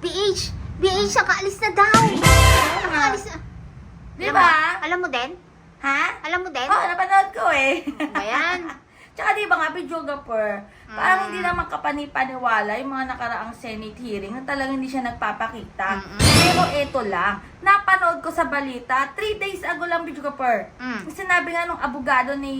BH! BH, nakaalis na daw! Nakaalis na. Di Alam ba? mo- Alam mo din? Ha? Alam mo din? Oo, napanood ko eh. Ba yan? Tsaka di ba nga, videographer, parang Mm. hindi naman kapanipaniwala yung mga nakaraang Senate hearing na talagang hindi siya nagpapakita. Mm-mm. Pero eto lang, napanood ko sa balita, three days ago lang, videographer. Mm. Sinabi nga nung abogado ni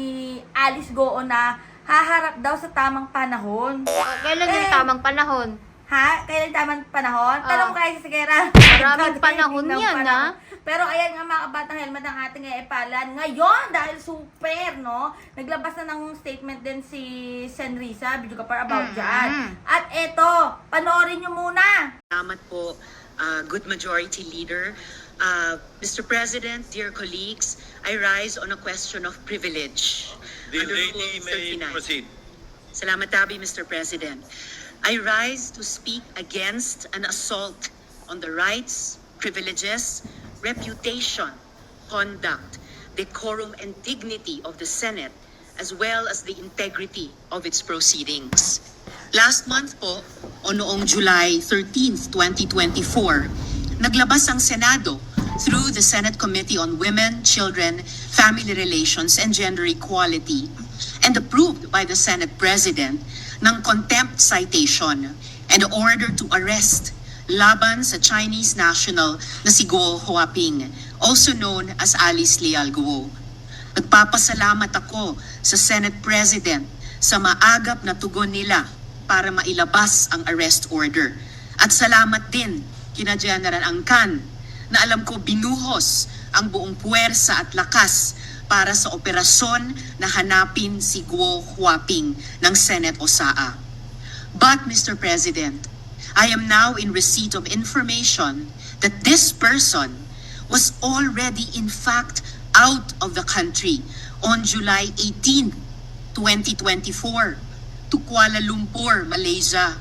Alice Goo na haharap daw sa tamang panahon. Oh, kailan yung Eh. tamang panahon? Ha? Kailan tamang panahon? Ah. Tanong kaya si Sigera. Maraming panahon yan, panahon. Pero ayan nga mga kabatang helmet ang ating epalan. Ngayon, dahil super, no? Naglabas na ng statement din si Senrisa, video ka par about Mm, dyan. At eto, panoorin nyo muna. Salamat po, uh, good majority leader. Uh, Mr. President, dear colleagues, I rise on a question of privilege. The Under lady Rule may 39. proceed. Salamat tabi, Mr. President. I rise to speak against an assault on the rights, privileges, reputation, conduct, decorum, and dignity of the Senate, as well as the integrity of its proceedings. Last month po, noong July 13, 2024, naglabas ang Senado through the Senate Committee on Women, Children, Family Relations, and Gender Equality and approved by the Senate President ng contempt citation and order to arrest laban sa Chinese national na si Guo Huaping, also known as Alice Leal Guo. Nagpapasalamat ako sa Senate President sa maagap na tugon nila para mailabas ang arrest order. At salamat din kina General Angkan na alam ko binuhos ang buong puwersa at lakas para sa operasyon na hanapin si Guo Huaping ng Senate OSAA. But Mr. President, I am now in receipt of information that this person was already in fact out of the country on July 18, 2024 to Kuala Lumpur, Malaysia.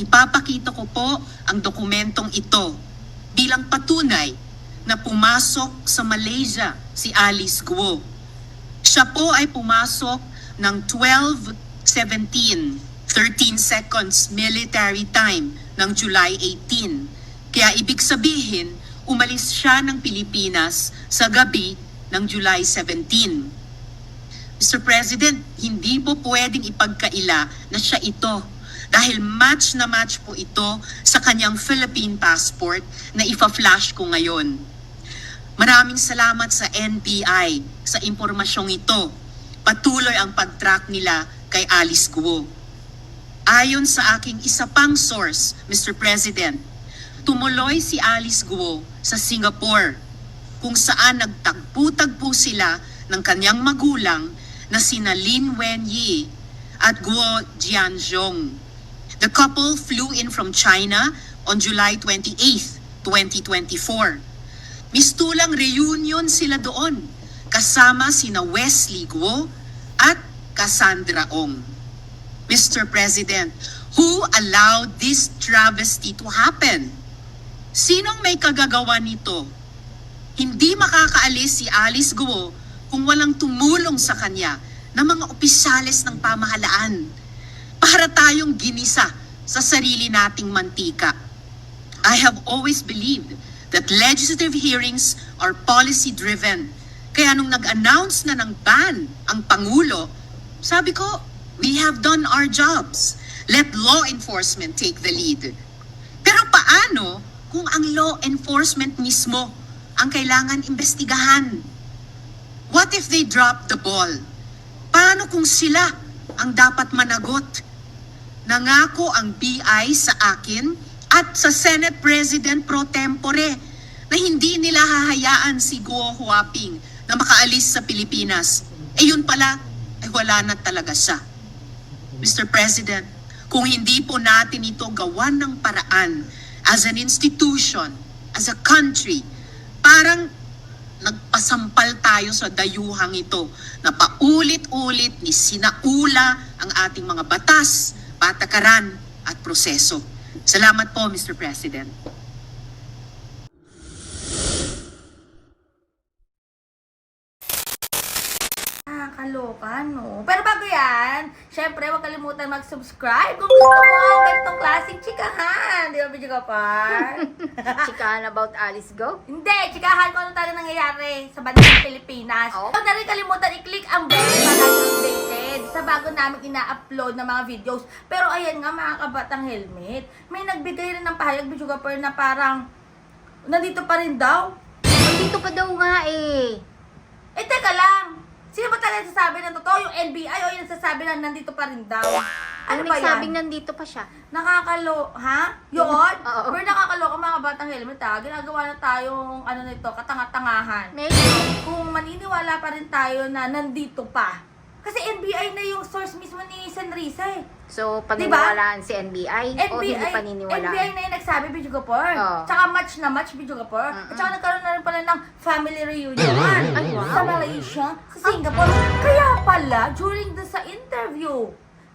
Ipapakita ko po ang dokumentong ito bilang patunay na pumasok sa Malaysia si Alice Guo. Siya po ay pumasok ng 12.17, 13 seconds military time ng July 18. Kaya ibig sabihin, umalis siya ng Pilipinas sa gabi ng July 17. Mr. President, hindi po pwedeng ipagkaila na siya ito dahil match na match po ito sa kanyang Philippine passport na ifa-flash ko ngayon. Maraming salamat sa NBI sa impormasyong ito. Patuloy ang pag-track nila kay Alice Guo. Ayon sa aking isa pang source, Mr. President, tumuloy si Alice Guo sa Singapore kung saan nagtagpo-tagpo sila ng kanyang magulang na sina Lin Wenyi at Guo Jianzhong. The couple flew in from China on July 28, 2024. Mistulang reunion sila doon kasama sina Wesley Guo at Cassandra Ong. Mr. President, who allowed this travesty to happen? Sinong may kagagawa nito? Hindi makakaalis si Alice Guo kung walang tumulong sa kanya ng mga opisyales ng pamahalaan para tayong ginisa sa sarili nating mantika. I have always believed that legislative hearings are policy-driven. Kaya nung nag-announce na ng ban ang Pangulo, sabi ko, we have done our jobs. Let law enforcement take the lead. Pero paano kung ang law enforcement mismo ang kailangan imbestigahan? What if they drop the ball? Paano kung sila ang dapat managot? Nangako ang BI sa akin at sa Senate President pro tempore na hindi nila hahayaan si Guo Huaping na makaalis sa Pilipinas. Eh yun pala, ay wala na talaga siya. Mr. President, kung hindi po natin ito gawan ng paraan as an institution, as a country, parang nagpasampal tayo sa dayuhang ito na paulit-ulit ni sinaula ang ating mga batas, patakaran at proseso. Salamat po, Mr. President. Ah, kaloka, no? Pero bago yan, Siyempre, huwag kalimutan mag-subscribe kung gusto mo ang ganitong klaseng chikahan. Di ba, Bidyo Kapar? Chikahan about Alice Go. Hindi, chikahan ko ano talaga nangyayari sa bandang Pilipinas. Oh. Huwag na rin kalimutan i-click ang bell para updated sa bago namin ina-upload na mga videos. Pero ayan nga mga kabatang helmet, may nagbigay rin ng pahayag, Bidyo Kapar, na parang nandito pa rin daw. Nandito pa daw nga eh. Eh, teka lang. Sino ba talaga nagsasabi ng totoo? Yung NBI o yung nagsasabi na nandito pa rin daw? Ano Ano ba nagsabing yan? nandito pa siya? Nakakalo, ha? Yun? Oo. Pero nakakaloka mga batang helmet ha. Ginagawa na tayong ano nito, katanga-tangahan. Medyo. Kung maniniwala pa rin tayo na nandito pa. Kasi NBI na yung source mismo ni Senrisa eh. So, Diba? paniniwalaan si NBI, o hindi paniniwalaan? NBI na yung nagsabi, Bidyo Gapor. Oo. Tsaka match na match, Bidyo Gapor. At saka nagkaroon na rin pala ng family reunion. Ay, wow. Sa Malaysia, sa Singapore. Kaya pala, during the sa interview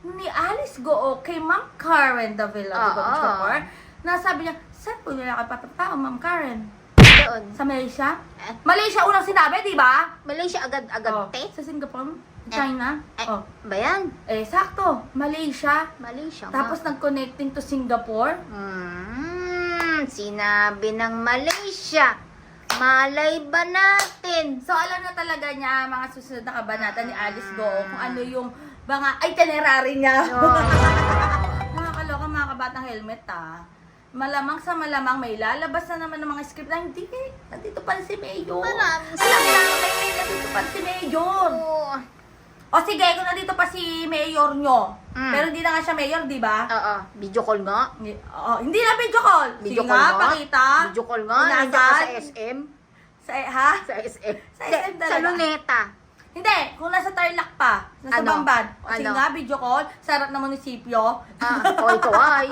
ni Alice Goo kay Ma'am Karen Davila, Bidyo Oo. Gapor, nasabi niya, saan po nila kapapatao, Ma'am Karen? Doon. Sa Malaysia? Eh. Malaysia unang sinabi, di ba? Malaysia agad-agad, Oh, te? Sa Singapore, China. Eh, Oh. ba yan? Eh, sakto. Malaysia. Malaysia Tapos nag-connecting to Singapore. Hmm, sinabi ng Malaysia. Malay ba natin? So, alam na talaga niya mga susunod na kabanata ni Alice Go kung ano yung mga itinerary niya. Oo. Nakakaloka mga kabatang helmet ah. Malamang sa malamang may lalabas na naman ng mga script na hindi nandito pa si Mayor. Maraming Alam namin nandito pa si Mayor. Oo. O sige, kung nandito pa si Mayor nyo, Mm. pero hindi na nga siya Mayor, di ba? Oo, video call nga. Hindi- Oo, hindi na video call. Video Sige call nga, nga. pakita. Video call nga. Nasaan? Nandiyan ka sa SM. Sa, ha? Sa SM. Sa SM Sa talaga. Luneta. Hindi, kung nasa Tarlac pa, nasa Ano? Bamban. O sige Ano? nga, video call, sa harap ng munisipyo. Ah, kaway kaway.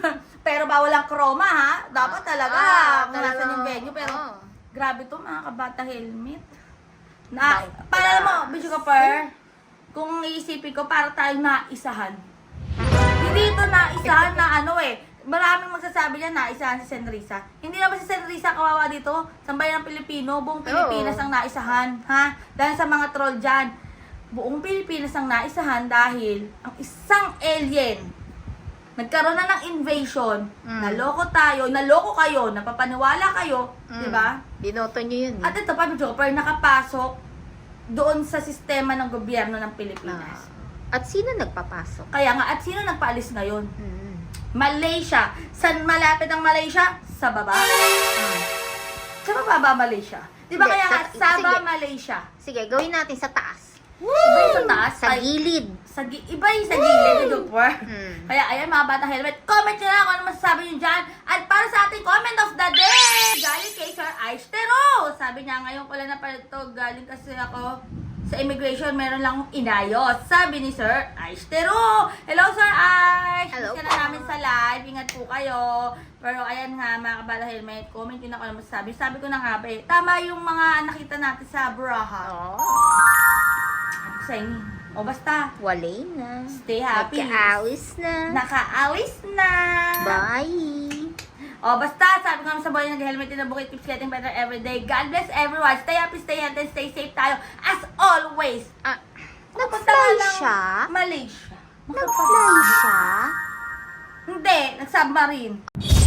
pero bawal ang chroma ha. Dapat talaga, Ah, kung nasan talaga. yung venue. Pero, Oo. grabe to mga kabata helmet. Na, Bye. para mo, video ka per, kung iisipin ko, para tayong naisahan. Hindi ito naisahan na ano eh. Maraming magsasabi niya naisahan si Senrisa. Hindi naman si Senrisa kawawa dito. Sambayan ng Pilipino, buong Pilipinas ang naisahan. Ha? Dahil sa mga troll dyan. Buong Pilipinas ang naisahan dahil ang isang alien nagkaroon na ng invasion, Mm. naloko tayo, naloko kayo, napapaniwala kayo, Mm. di ba? Binoto niyo yun. eh. At ito pa, Jopper, nakapasok doon sa sistema ng gobyerno ng Pilipinas. Ah. At sino nagpapasok? Kaya nga, at sino nagpaalis ngayon? Hmm. Malaysia. Saan malapit ang Malaysia? Sa baba. Sa baba, Malaysia. Di ba kaya nga, sa- Sabah, sige. Malaysia. Sige, gawin natin sa taas. Iba yung sa taas. Sa ay- gilid. Sa, gi- iba yung sa gilid, Jopper. Hmm. Kaya ayan mga bata helmet, comment nyo na kung ano masasabi nyo dyan. At para sa ating comment of the day, galing kay Sir Aistero. Sabi niya, ngayon ko lang na pala ito, galing kasi ako sa immigration, meron lang akong inayos. Sabi ni Sir Aistero. Hello Sir Aish! Hello Miss ka po. na namin sa live. Ingat po kayo. Pero ayan nga mga kabata helmet, comment nyo na kung ano masasabi. Sabi ko na nga ba eh, tama yung mga nakita natin sa Braha. Oh, Ano sa inyo? O basta, walay na. stay happy. Nagkaawis na. Nakaalis na! Bye. O, basta, sabi ko sa boy, nag-helmet in the bukid keeps getting better every day. God bless everyone. Stay happy, stay healthy, stay safe tayo. As always. Ah, nag-fly siya? Malaysia. Nag-fly siya? Hindi, nag-submarine.